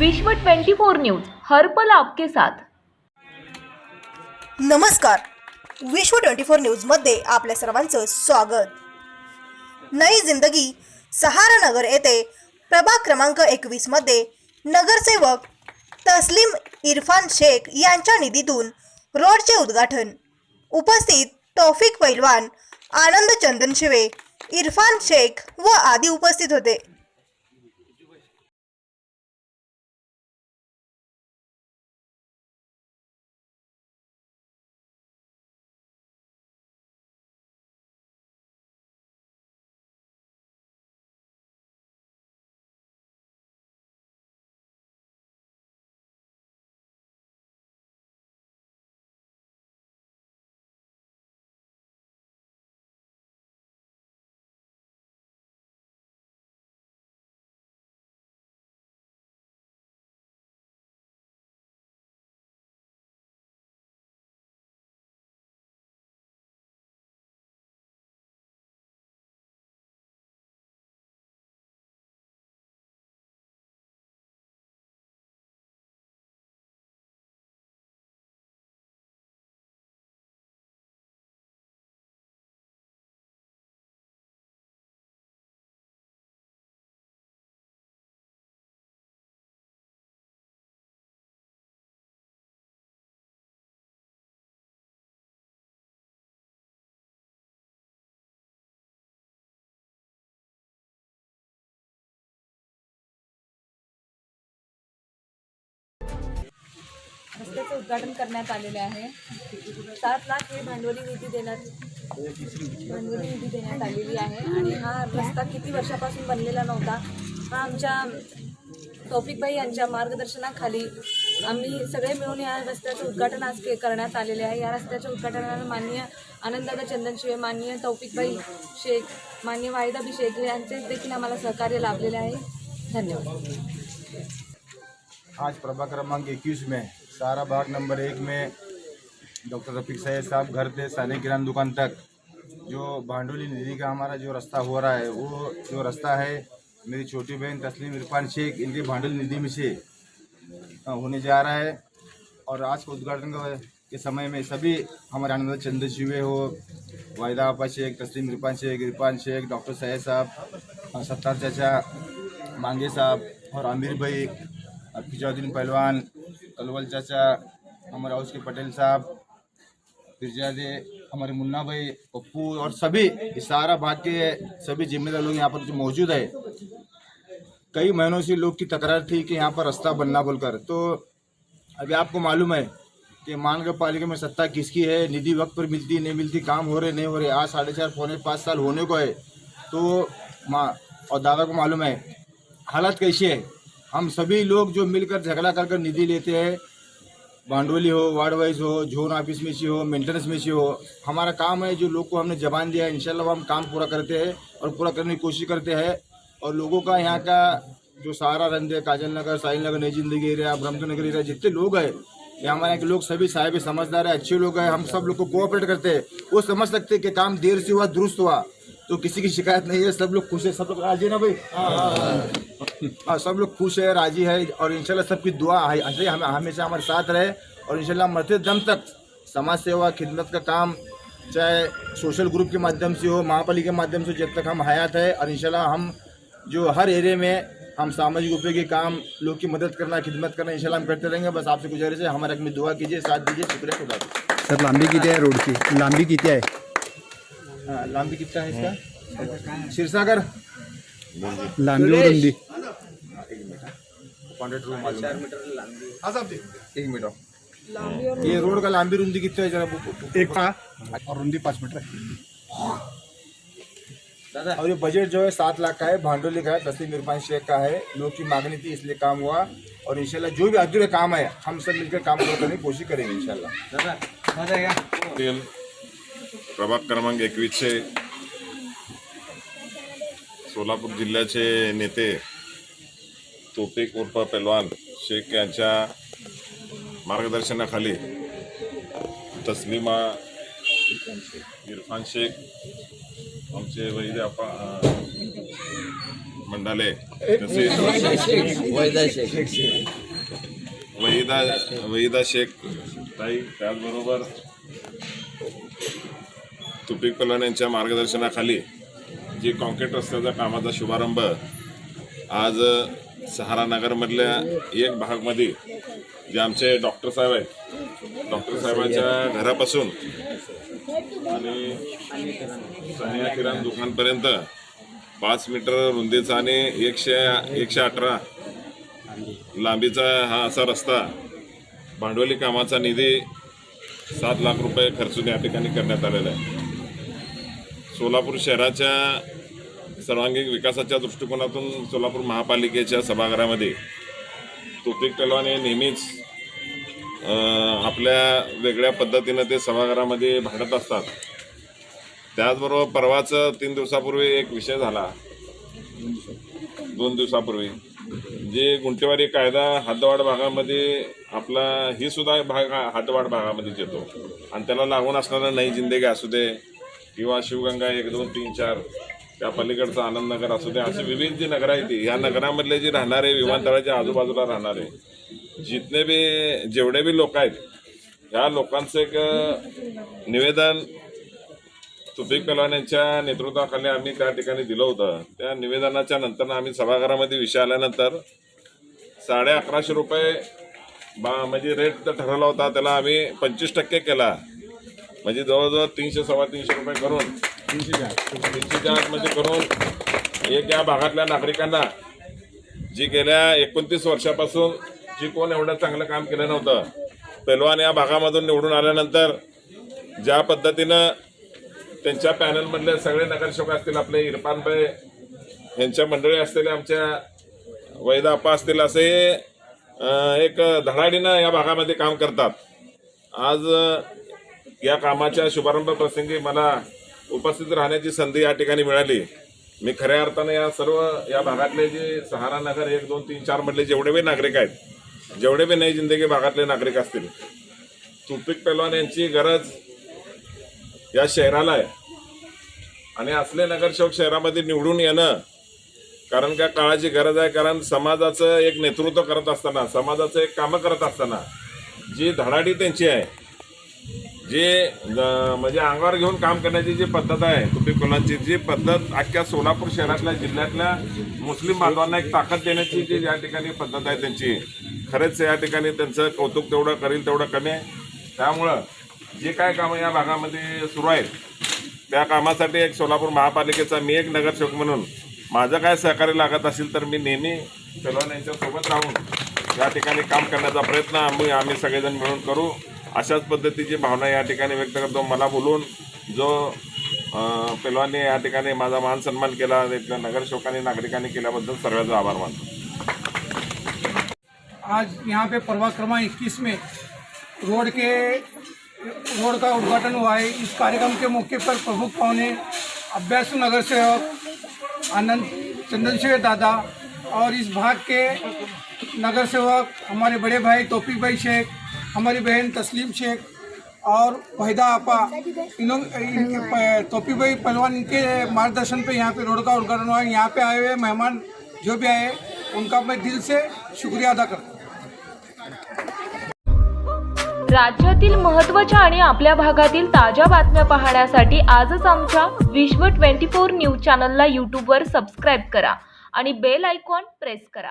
विश्व 24 न्यूज हर पल आपके साथ. नमस्कार. विश्व ट्वेंटी फोर न्यूजमध्ये आपल्या सर्वांचं स्वागत. नई जिंदगी सहारा नगर येथे प्रभाग क्रमांक एकवीसमध्ये नगरसेवक तस्लीम इरफान शेख यांच्या निधीतून रोडचे उद्घाटन. उपस्थित तौफिक पैलवान आनंद चंदन शिवे इरफान शेख व आदी उपस्थित होते. रस्त्याचे उद्घाटन करण्यात आलेले आहे. सात लाख हे भांडवली निधी देण्यात भांडवली निधी देण्यात आलेली आहे. आणि हा रस्ता किती वर्षापासून बनलेला नव्हता हा आमच्या तौफिकबाई यांच्या मार्गदर्शनाखाली आम्ही सगळे मिळून या रस्त्याचं उद्घाटन आज के करण्यात आलेले आहे. या रस्त्याच्या उद्घाटनाला माननीय आनंददादा चंदनशिवे माननीय तौफिकबाई शेख मान्य वाहिदाबी शेख यांचे देखील आम्हाला सहकार्य लाभलेले आहे. धन्यवाद. आज प्रभाग क्रमांक एकवीस में सारा भाग नंबर एक में डॉक्टर रफीक सैद साहब घर से साने किराना दुकान तक जो भांडोली निधि का हमारा जो रास्ता हो रहा है, वो जो रास्ता है, मेरी छोटी बहन तस्लीम इरफान शेख, इनके भांडोली नदी में से होने जा रहा है। और आज के उद्घाटन के समय में सभी हमारे आनंद चंद्र शिवे हो, वाहिदा आपा शेख, तस्लीम इरफान शेख इरफान शेख, डॉक्टर सैद साहब सत्तार चाचा मांगे साहब और आमिर भाई फिजाउद्दीन पहलवान कलवल चाचा, हमारे हाउस के पटेल साहब फिर फिरजादे हमारे मुन्ना भाई, पप्पू और सभी इस सारा भाग के सभी जिम्मेदार लोग यहाँ पर जो मौजूद है। कई महीनों से लोग की तकरार थी कि यहाँ पर रास्ता बनना बोलकर। तो अभी आपको मालूम है कि महानगर पालिका में सत्ता किसकी है? निधि वक्त पर मिलती, नहीं मिलती, काम हो रहे, नहीं हो रहे, आज साढ़े चार, पौने पाँच साल होने को है। तो माँ और दादा को मालूम है, हालत कैसी है? हम सभी लोग जो मिलकर झगड़ा कर कर निधि लेते हैं भांडवली हो, वार्ड वाइज हो, जोन ऑफ़िस में से हो, मेंटेनेंस में से हो, हमारा काम है जो लोग को हमने जबान दिया है वो हम काम पूरा करते हैं और पूरा करने की कोशिश करते हैं। और लोगों का यहाँ का जो सहारा रंध है, काजल नगर, साहिल नगर, नई ज़िंदगी एरिया ब्रह्मपुर नगर एरिया, जितने लोग हैं, ये हमारे यहाँ के लोग सभी साहेब, समझदार है, अच्छे लोग हैं, हम सब लोग को कोऑपरेट करते हैं। वो समझ सकते हैं कि काम देर से हुआ, दुरुस्त हुआ। तो किसी की शिकायत नहीं है सब लोग खुश है सब लोग राज़ी है ना भाई? हाँ सब लोग खुश है राज़ी है और इंशाल्लाह सबकी दुआ है ऐसे ही हमें हमेशा हमारे साथ रहे और इंशाल्लाह मरते दम तक समाज सेवा खिदमत का काम चाहे सोशल ग्रुप के माध्यम से हो महापालिका के माध्यम से जब तक हम हयात है और इंशाल्लाह हम जो हर एरिया में हम सामाजिक उपयोगी काम लोग की मदद करना खिदमत करना इंशाल्लाह हम करते रहेंगे। बस आपसे गुजारिश है हमारे में दुआ कीजिए साथ दीजिए शुक्रिया खुदा। सर लांबी किती रोड की लांबी किती आहे हाँ, लांबी कितना है इसका? क्षीरसागर। लांबी रुंदी है हाँ एक मिनट ये रोड का लांबी रुंदी कितना है जरा एक और रुंदी पाच मीटर और ये बजट जो है सात लाख का है भांडोली का है तस्लीम इरफान शेख का है लोग की मांगनी थी इसलिए काम हुआ। और इंशाल्लाह जो भी अधूरे काम है हम सब मिलकर काम पूरा करने की कोशिश करेंगे इंशाल्लाह। प्रभाग क्रमांक एकवीसचे सोलापूर जिल्ह्याचे नेते तोपिक उर्फ पेलवान शेख यांच्या मार्गदर्शनाखाली तस्लिमा इरफान शेख आमचे वैद्य आपा मंडाले तसेच वहिदा वहिदा शेख ताई त्याचबरोबर तुपिक पलवान यांच्या मार्गदर्शनाखाली जी कॉन्क्रीट रस्त्याच्या कामाचा शुभारंभ आज सहारा नगरमधल्या एक भागमध्ये जे आमचे डॉक्टर साहेब आहेत डॉक्टर साहेबांच्या घरापासून आणि सनिया किराणा दुकानपर्यंत पाच मीटर रुंदीचा आणि एकशे एकशे अठरा लांबीचा हा असा रस्ता भांडवली कामाचा निधी सात लाख रुपये खर्चून या ठिकाणी करण्यात आलेला आहे. सोलापूर शहराच्या सर्वांगीण विकासाच्या दृष्टिकोनातून सोलापूर महापालिकेच्या सभागृहामध्ये तोपिक तलवाने हे नेहमीच आपल्या वेगळ्या पद्धतीनं ते सभागृहामध्ये भांडत असतात. त्याचबरोबर परवाच तीन दिवसापूर्वी एक विषय झाला. दोन दिवसापूर्वी जे गुंटेवारी कायदा हद्दवाड भागामध्ये आपला ही सुद्धा भाग हा हद्दवाड भागामध्येच येतो. आणि त्याला लागून असणारा नई जिंदगी असू दे किंवा शिवगंगा एक दोन तीन चार त्या पलीकडचं आनंदनगर असू दे असे विविध जी नगरं आहेत ती ह्या नगरामधले जे राहणारे विमानतळाच्या आजूबाजूला राहणारे जितने बी जेवढे बी लोक आहेत ह्या लोकांचं एक निवेदन सुपीक पहलवान यांच्या नेतृत्वाखाली आम्ही त्या ठिकाणी दिलं होतं. त्या निवेदनाच्या नंतर आम्ही सभागृहामध्ये विषय आल्यानंतर साडे अकराशे रुपये बा म्हणजे रेट तर ठरवला होता त्याला आम्ही पंचवीस टक्के केला. म्हणजे जवळजवळ तीनशे सव्वा तीनशे रुपये करून तीनशेच्या आतमध्ये करून एक या भागातल्या नागरिकांना जी गेल्या एकोणतीस वर्षापासून जी कोण एवढं चांगलं काम केलं नव्हतं पेलवान या भागामधून निवडून आल्यानंतर ज्या पद्धतीनं त्यांच्या पॅनलमधले सगळे नगरसेवक असतील आपले इरफानभाई यांच्या मंडळी असतील आमच्या वैदाप्पा असतील असे एक धडाडीनं या भागामध्ये काम करतात. आज या कामाच्या शुभारंभ प्रसंगी मला उपस्थित राहण्याची संधी या ठिकाणी मिळाली. मी खऱ्या अर्थानं या सर्व या भागातले जे सहारा नगर एक दोन तीन चार मधले जेवढे बी नागरिक आहेत जेवढे बी नई जिंदगी भागातले नागरिक असतील तुपिक पेलवान यांची गरज या शहराला आहे. आणि असले नगरसेवक शहरामध्ये निवडून येणं कारण का काळाची गरज आहे कारण समाजाचं एक नेतृत्व करत असताना समाजाचं एक कामं करत असताना जी धडाडी त्यांची आहे जे म्हणजे अंगावर घेऊन काम करण्याची जी पद्धत आहे तुपी कोलांची जी पद्धत अख्ख्या सोलापूर शहरातल्या जिल्ह्यातल्या मुस्लिम बांधवांना एक ताकद देण्याची जी या ठिकाणी पद्धत आहे त्यांची. खरंच या ठिकाणी त्यांचं कौतुक तेवढं करील तेवढं कमी आहे. त्यामुळं जे काय कामं या भागामध्ये सुरू आहेत त्या कामासाठी एक सोलापूर महापालिकेचा मी एक नगरसेवक म्हणून माझं काय सहकार्य लागत असेल तर मी नेहमी पेलवान यांच्यासोबत राहून या ठिकाणी काम करण्याचा प्रयत्न आम्ही आम्ही सगळेजण मिळून करू. अशाच पद्धतीची भावना या ठिकाणी व्यक्त करतो. मला बोलून जो पेलवानी या ठिकाणी माझा मान सन्मान केला तिथल्या नगरसेवकांनी नागरिकांनी केल्याबद्दल सर्वांचा आभार मानतो. आज यहाँ पे प्रभाग क्रमांक इक्कीस में रोड के रोड का उद्घाटन हुआ है। इस कार्यक्रम के मौके पर प्रमुख पाहुने अभ्यासु नगर सेवक आनंद चंदन दादा और इस भाग के नगर सेवक हमारे बड़े भाई तोफिक भाई शेख हमारी बहन तस्लीम शेख और वहीदा आपा इन लोग इनके प- भाई पहलवान इनके मार्गदर्शन पे यहाँ पे रोड का उद्घाटन हुआ यहाँ पे आए हुए मेहमान जो भी आए उनका मैं दिल से शुक्रिया अदा करता राज्यातील महत्त्वाच्या आणि आपल्या भागातील ताज्या बातम्या पाहण्यासाठी आजच आमच्या विश्व 24 न्यूज चॅनलला यूट्यूबवर सबस्क्राईब करा आणि बेल आयकॉन प्रेस करा.